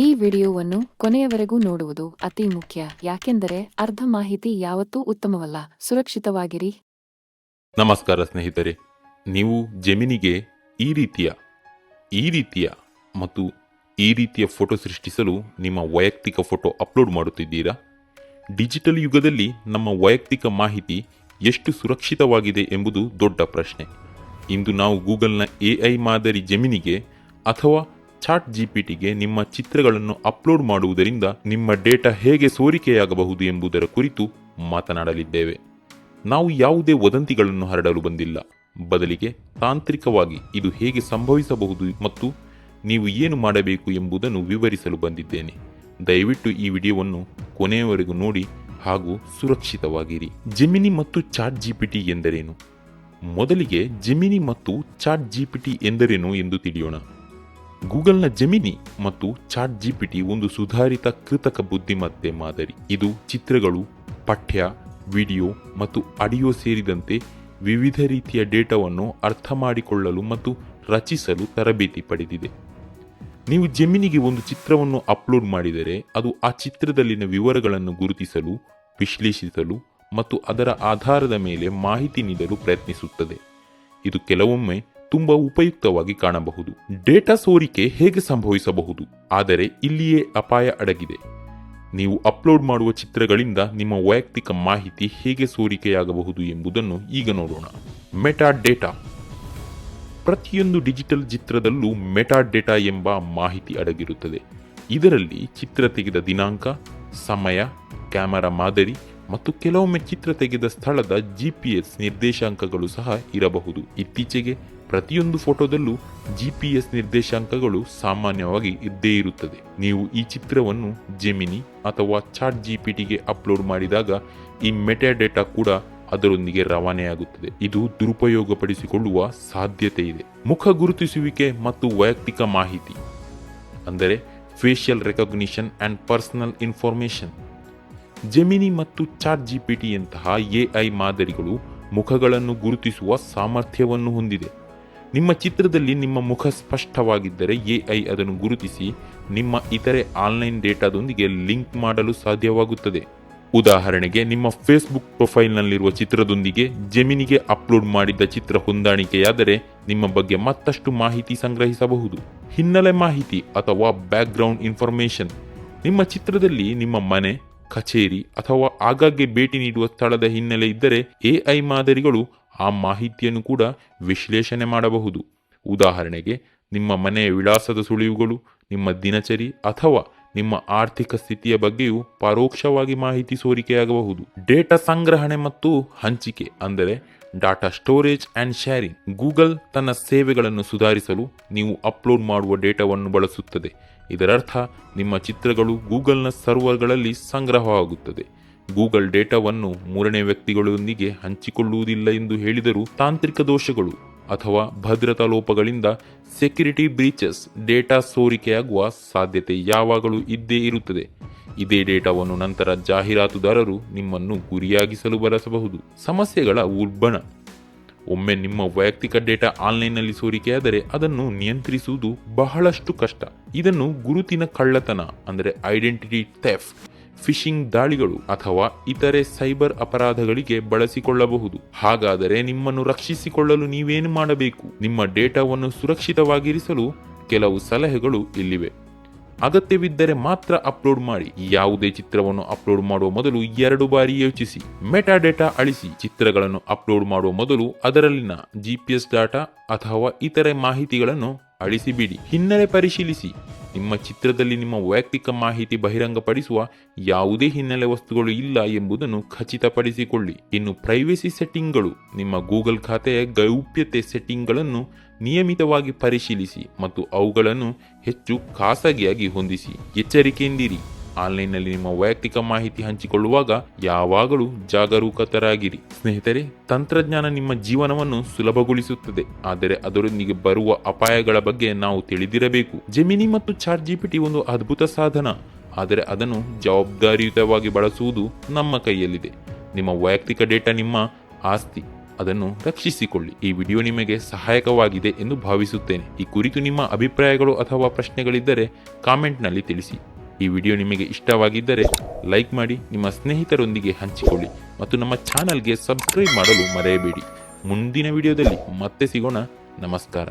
ಈ ವಿಡಿಯೋವನ್ನು ಕೊನೆಯವರೆಗೂ ನೋಡುವುದು ಅತಿ ಮುಖ್ಯ, ಯಾಕೆಂದರೆ ಅರ್ಧ ಮಾಹಿತಿ ಯಾವತ್ತೂ ಉತ್ತಮವಲ್ಲ. ಸುರಕ್ಷಿತವಾಗಿರಿ. ನಮಸ್ಕಾರ ಸ್ನೇಹಿತರೆ, ನೀವು ಜೆಮಿನಿಗೆ ಈ ರೀತಿಯ ಈ ರೀತಿಯ ಮತ್ತು ಈ ರೀತಿಯ ಫೋಟೋ ಸೃಷ್ಟಿಸಲು ನಿಮ್ಮ ವೈಯಕ್ತಿಕ ಫೋಟೋ ಅಪ್ಲೋಡ್ ಮಾಡುತ್ತಿದ್ದೀರಾ? ಡಿಜಿಟಲ್ ಯುಗದಲ್ಲಿ ನಮ್ಮ ವೈಯಕ್ತಿಕ ಮಾಹಿತಿ ಎಷ್ಟು ಸುರಕ್ಷಿತವಾಗಿದೆ ಎಂಬುದು ದೊಡ್ಡ ಪ್ರಶ್ನೆ. ಇಂದು ನಾವು ಗೂಗಲ್ನ ಎ ಐ ಮಾದರಿ ಜೆಮಿನಿಗೆ ಅಥವಾ ಚಾಟ್ ಜಿಪಿಟಿಗೆ ನಿಮ್ಮ ಚಿತ್ರಗಳನ್ನು ಅಪ್ಲೋಡ್ ಮಾಡುವುದರಿಂದ ನಿಮ್ಮ ಡೇಟಾ ಹೇಗೆ ಸೋರಿಕೆಯಾಗಬಹುದು ಎಂಬುದರ ಕುರಿತು ಮಾತನಾಡಲಿದ್ದೇವೆ. ನಾವು ಯಾವುದೇ ವದಂತಿಗಳನ್ನು ಹರಡಲು ಬಂದಿಲ್ಲ. ಬದಲಿಗೆ ತಾಂತ್ರಿಕವಾಗಿ ಇದು ಹೇಗೆ ಸಂಭವಿಸಬಹುದು ಮತ್ತು ನೀವು ಏನು ಮಾಡಬೇಕು ಎಂಬುದನ್ನು ವಿವರಿಸಲು ಬಂದಿದ್ದೇನೆ. ದಯವಿಟ್ಟು ಈ ವಿಡಿಯೋವನ್ನು ಕೊನೆಯವರೆಗೂ ನೋಡಿ ಹಾಗೂ ಸುರಕ್ಷಿತವಾಗಿರಿ. ಜೆಮಿನಿ ಮತ್ತು ಚಾಟ್ ಜಿಪಿಟಿ ಎಂದರೇನು? ಮೊದಲಿಗೆ ಜೆಮಿನಿ ಮತ್ತು ಚಾಟ್ ಜಿಪಿಟಿ ಎಂದರೇನು ಎಂದು ತಿಳಿಯೋಣ. ಗೂಗಲ್ನ ಜೆಮಿನಿ ಮತ್ತು ಚಾಟ್ ಜಿಪಿಟಿ ಒಂದು ಸುಧಾರಿತ ಕೃತಕ ಬುದ್ಧಿಮತ್ತೆ ಮಾದರಿ. ಇದು ಚಿತ್ರಗಳು, ಪಠ್ಯ, ವಿಡಿಯೋ ಮತ್ತು ಆಡಿಯೋ ಸೇರಿದಂತೆ ವಿವಿಧ ರೀತಿಯ ಡೇಟಾವನ್ನು ಅರ್ಥ ಮಾಡಿಕೊಳ್ಳಲು ಮತ್ತು ರಚಿಸಲು ತರಬೇತಿ ಪಡೆದಿದೆ. ನೀವು ಜೆಮಿನಿಗೆ ಒಂದು ಚಿತ್ರವನ್ನು ಅಪ್ಲೋಡ್ ಮಾಡಿದರೆ ಅದು ಆ ಚಿತ್ರದಲ್ಲಿನ ವಿವರಗಳನ್ನು ಗುರುತಿಸಲು, ವಿಶ್ಲೇಷಿಸಲು ಮತ್ತು ಅದರ ಆಧಾರದ ಮೇಲೆ ಮಾಹಿತಿ ನೀಡಲು ಪ್ರಯತ್ನಿಸುತ್ತದೆ. ಇದು ಕೆಲವೊಮ್ಮೆ ತುಂಬಾ ಉಪಯುಕ್ತವಾಗಿ ಕಾಣಬಹುದು. ಡೇಟಾ ಸೋರಿಕೆ ಹೇಗೆ ಸಂಭವಿಸಬಹುದು? ಆದರೆ ಇಲ್ಲಿಯೇ ಅಪಾಯ ಅಡಗಿದೆ. ನೀವು ಅಪ್ಲೋಡ್ ಮಾಡುವ ಚಿತ್ರಗಳಿಂದ ನಿಮ್ಮ ವೈಯಕ್ತಿಕ ಮಾಹಿತಿ ಹೇಗೆ ಸೋರಿಕೆಯಾಗಬಹುದು ಎಂಬುದನ್ನು ಈಗ ನೋಡೋಣ. Meta data. ಪ್ರತಿಯೊಂದು ಡಿಜಿಟಲ್ ಚಿತ್ರದಲ್ಲೂ ಮೆಟಾ ಡೇಟಾ ಎಂಬ ಮಾಹಿತಿ ಅಡಗಿರುತ್ತದೆ. ಇದರಲ್ಲಿ ಚಿತ್ರ ತೆಗೆದ ದಿನಾಂಕ, ಸಮಯ, ಕ್ಯಾಮೆರಾ ಮಾದರಿ ಮತ್ತು ಕೆಲವೊಮ್ಮೆ ಚಿತ್ರ ತೆಗೆದ ಸ್ಥಳದ ಜಿಪಿಎಸ್ ನಿರ್ದೇಶಾಂಕಗಳು ಸಹ ಇರಬಹುದು. ಇತ್ತೀಚೆಗೆ ಪ್ರತಿಯೊಂದು ಫೋಟೋದಲ್ಲೂ ಜಿಪಿಎಸ್ ನಿರ್ದೇಶಾಂಕಗಳು ಸಾಮಾನ್ಯವಾಗಿ ಇದ್ದೇ ಇರುತ್ತದೆ. ನೀವು ಈ ಚಿತ್ರವನ್ನು ಜೆಮಿನಿ ಅಥವಾ ಚಾಟ್ ಜಿಪಿಟಿಗೆ ಅಪ್ಲೋಡ್ ಮಾಡಿದಾಗ ಈ ಮೆಟಾ ಡೇಟಾ ಕೂಡ ಅದರೊಂದಿಗೆ ರವಾನೆಯಾಗುತ್ತದೆ. ಇದು ದುರುಪಯೋಗಪಡಿಸಿಕೊಳ್ಳುವ ಸಾಧ್ಯತೆ ಇದೆ ಮುಖ ಗುರುತಿಸುವಿಕೆ ಮತ್ತು ವೈಯಕ್ತಿಕ ಮಾಹಿತಿ, ಅಂದರೆ facial recognition and personal information Gemini ಮತ್ತು ಚಾಟ್ ಜಿಪಿಟಿಯಂತಹ ಎಐ ಮಾದರಿಗಳು ಮುಖಗಳನ್ನು ಗುರುತಿಸುವ ಸಾಮರ್ಥ್ಯವನ್ನು ಹೊಂದಿದೆ. ನಿಮ್ಮ ಚಿತ್ರದಲ್ಲಿ ನಿಮ್ಮ ಮುಖ ಸ್ಪಷ್ಟವಾಗಿದ್ದರೆ ಎಐ ಅದನ್ನು ಗುರುತಿಸಿ ನಿಮ್ಮ ಇತರೆ ಆನ್ಲೈನ್ ಡೇಟಾದೊಂದಿಗೆ ಲಿಂಕ್ ಮಾಡಲು ಸಾಧ್ಯವಾಗುತ್ತದೆ. ಉದಾಹರಣೆಗೆ, ನಿಮ್ಮ ಫೇಸ್ಬುಕ್ ಪ್ರೊಫೈಲ್ನಲ್ಲಿರುವ ಚಿತ್ರದೊಂದಿಗೆ ಜೆಮಿನಿಗೆ ಅಪ್ಲೋಡ್ ಮಾಡಿದ್ದ ಚಿತ್ರ ಹೊಂದಾಣಿಕೆಯಾದರೆ ನಿಮ್ಮ ಬಗ್ಗೆ ಮತ್ತಷ್ಟು ಮಾಹಿತಿ ಸಂಗ್ರಹಿಸಬಹುದು. ಹಿನ್ನೆಲೆ ಮಾಹಿತಿ ಅಥವಾ ಬ್ಯಾಕ್ಗ್ರೌಂಡ್ ಇನ್ಫಾರ್ಮೇಷನ್. ನಿಮ್ಮ ಚಿತ್ರದಲ್ಲಿ ನಿಮ್ಮ ಮನೆ, ಕಚೇರಿ ಅಥವಾ ಆಗಾಗ್ಗೆ ಭೇಟಿ ನೀಡುವ ಸ್ಥಳದ ಹಿನ್ನೆಲೆ ಇದ್ದರೆ ಎಐ ಮಾದರಿಗಳು ಆ ಮಾಹಿತಿಯನ್ನು ಕೂಡ ವಿಶ್ಲೇಷಣೆ ಮಾಡಬಹುದು. ಉದಾಹರಣೆಗೆ, ನಿಮ್ಮ ಮನೆಯ ವಿಳಾಸದ ಸುಳಿವುಗಳು, ನಿಮ್ಮ ದಿನಚರಿ ಅಥವಾ ನಿಮ್ಮ ಆರ್ಥಿಕ ಸ್ಥಿತಿಯ ಬಗ್ಗೆಯೂ ಪರೋಕ್ಷವಾಗಿ ಮಾಹಿತಿ ಸೋರಿಕೆಯಾಗಬಹುದು. ಡೇಟಾ ಸಂಗ್ರಹಣೆ ಮತ್ತು ಹಂಚಿಕೆ ಅಂದರೆ data storage and sharing Google ತನ್ನ ಸೇವೆಗಳನ್ನು ಸುಧಾರಿಸಲು ನೀವು ಅಪ್ಲೋಡ್ ಮಾಡುವ ಡೇಟಾವನ್ನು ಬಳಸುತ್ತದೆ. ಇದರರ್ಥ, ನಿಮ್ಮ ಚಿತ್ರಗಳು ಗೂಗಲ್ನ ಸರ್ವರ್ಗಳಲ್ಲಿ ಸಂಗ್ರಹವಾಗುತ್ತದೆ. ಗೂಗಲ್ ಡೇಟಾವನ್ನು ಮೂರನೇ ವ್ಯಕ್ತಿಗಳೊಂದಿಗೆ ಹಂಚಿಕೊಳ್ಳುವುದಿಲ್ಲ ಎಂದು ಹೇಳಿದರೂ ತಾಂತ್ರಿಕ ದೋಷಗಳು ಅಥವಾ ಭದ್ರತಾ ಲೋಪಗಳಿಂದ ಸೆಕ್ಯುರಿಟಿ ಬ್ರೀಚಸ್ ಡೇಟಾ ಸೋರಿಕೆಯಾಗುವ ಸಾಧ್ಯತೆ ಯಾವಾಗಲೂ ಇದ್ದೇ ಇರುತ್ತದೆ. ಇದೇ ಡೇಟಾವನ್ನು ನಂತರ ಜಾಹೀರಾತುದಾರರು ನಿಮ್ಮನ್ನು ಗುರಿಯಾಗಿಸಲು ಬಳಸಬಹುದು. ಸಮಸ್ಯೆಗಳ ಉಲ್ಬಣ ಒಮ್ಮೆ ನಿಮ್ಮ ವೈಯಕ್ತಿಕ ಡೇಟಾ ಆನ್ಲೈನ್ನಲ್ಲಿ ಸೋರಿಕೆಯಾದರೆ ಅದನ್ನು ನಿಯಂತ್ರಿಸುವುದು ಬಹಳಷ್ಟು ಕಷ್ಟ. ಇದನ್ನು ಗುರುತಿನ ಕಳ್ಳತನ, ಅಂದರೆ ಐಡೆಂಟಿಟಿ ಥೆಫ್ ಫಿಶಿಂಗ್ ದಾಳಿಗಳು ಅಥವಾ ಇತರೆ ಸೈಬರ್ ಅಪರಾಧಗಳಿಗೆ ಬಳಸಿಕೊಳ್ಳಬಹುದು. ಹಾಗಾದರೆ ನಿಮ್ಮನ್ನು ರಕ್ಷಿಸಿಕೊಳ್ಳಲು ನೀವೇನು ಮಾಡಬೇಕು? ನಿಮ್ಮ ಡೇಟಾವನ್ನು ಸುರಕ್ಷಿತವಾಗಿರಿಸಲು ಕೆಲವು ಸಲಹೆಗಳು ಇಲ್ಲಿವೆ. ಅಗತ್ಯವಿದ್ದರೆ ಮಾತ್ರ ಅಪ್ಲೋಡ್ ಮಾಡಿ. ಯಾವುದೇ ಚಿತ್ರವನ್ನು ಅಪ್ಲೋಡ್ ಮಾಡುವ ಮೊದಲು ಎರಡು ಬಾರಿ ಯೋಚಿಸಿ. ಮೆಟಾ ಡೇಟಾ ಅಳಿಸಿ. ಚಿತ್ರಗಳನ್ನು ಅಪ್ಲೋಡ್ ಮಾಡುವ ಮೊದಲು ಅದರಲ್ಲಿನ ಜಿಪಿಎಸ್ ಡಾಟಾ ಅಥವಾ ಇತರೆ ಮಾಹಿತಿಗಳನ್ನು ಅಳಿಸಿಬಿಡಿ. ಹಿನ್ನೆಲೆ ಪರಿಶೀಲಿಸಿ. ನಿಮ್ಮ ಚಿತ್ರದಲ್ಲಿ ನಿಮ್ಮ ವೈಯಕ್ತಿಕ ಮಾಹಿತಿ ಬಹಿರಂಗಪಡಿಸುವ ಯಾವುದೇ ಹಿನ್ನೆಲೆ ವಸ್ತುಗಳು ಇಲ್ಲ ಎಂಬುದನ್ನು ಖಚಿತಪಡಿಸಿಕೊಳ್ಳಿ. ಇನ್ನು ಪ್ರೈವೇಸಿ ಸೆಟ್ಟಿಂಗ್ಗಳು ನಿಮ್ಮ ಗೂಗಲ್ ಖಾತೆಯ ಗೌಪ್ಯತೆ ಸೆಟ್ಟಿಂಗ್ಗಳನ್ನು ನಿಯಮಿತವಾಗಿ ಪರಿಶೀಲಿಸಿ ಮತ್ತು ಅವುಗಳನ್ನು ಹೆಚ್ಚು ಖಾಸಗಿಯಾಗಿ ಹೊಂದಿಸಿ. ಎಚ್ಚರಿಕೆಯಿಂದಿರಿ. ಆನ್ಲೈನ್ನಲ್ಲಿ ನಿಮ್ಮ ವೈಯಕ್ತಿಕ ಮಾಹಿತಿ ಹಂಚಿಕೊಳ್ಳುವಾಗ ಯಾವಾಗಲೂ ಜಾಗರೂಕತರಾಗಿರಿ. ಸ್ನೇಹಿತರೆ, ತಂತ್ರಜ್ಞಾನ ನಿಮ್ಮ ಜೀವನವನ್ನು ಸುಲಭಗೊಳಿಸುತ್ತದೆ. ಆದರೆ ಅದರೊಂದಿಗೆ ಬರುವ ಅಪಾಯಗಳ ಬಗ್ಗೆ ನಾವು ತಿಳಿದಿರಬೇಕು. ಜೆಮಿನಿ ಮತ್ತು ಚಾಟ್ ಜಿಪಿಟಿ ಒಂದು ಅದ್ಭುತ ಸಾಧನ. ಆದರೆ ಅದನ್ನು ಜವಾಬ್ದಾರಿಯುತವಾಗಿ ಬಳಸುವುದು ನಮ್ಮ ಕೈಯಲ್ಲಿದೆ. ನಿಮ್ಮ ವೈಯಕ್ತಿಕ ಡೇಟಾ ನಿಮ್ಮ ಆಸ್ತಿ. ಅದನ್ನು ರಕ್ಷಿಸಿಕೊಳ್ಳಿ. ಈ ವಿಡಿಯೋ ನಿಮಗೆ ಸಹಾಯಕವಾಗಿದೆ ಎಂದು ಭಾವಿಸುತ್ತೇನೆ. ಈ ಕುರಿತು ನಿಮ್ಮ ಅಭಿಪ್ರಾಯಗಳು ಅಥವಾ ಪ್ರಶ್ನೆಗಳಿದ್ದರೆ ಕಾಮೆಂಟ್ನಲ್ಲಿ ತಿಳಿಸಿ. ಈ ವಿಡಿಯೋ ನಿಮಗೆ ಇಷ್ಟವಾಗಿದ್ದರೆ ಲೈಕ್ ಮಾಡಿ, ನಿಮ್ಮ ಸ್ನೇಹಿತರೊಂದಿಗೆ ಹಂಚಿಕೊಳ್ಳಿ ಮತ್ತು ನಮ್ಮ ಚಾನಲ್ಗೆ ಸಬ್ಸ್ಕ್ರೈಬ್ ಮಾಡಲು ಮರೆಯಬೇಡಿ. ಮುಂದಿನ ವಿಡಿಯೋದಲ್ಲಿ ಮತ್ತೆ ಸಿಗೋಣ. ನಮಸ್ಕಾರ.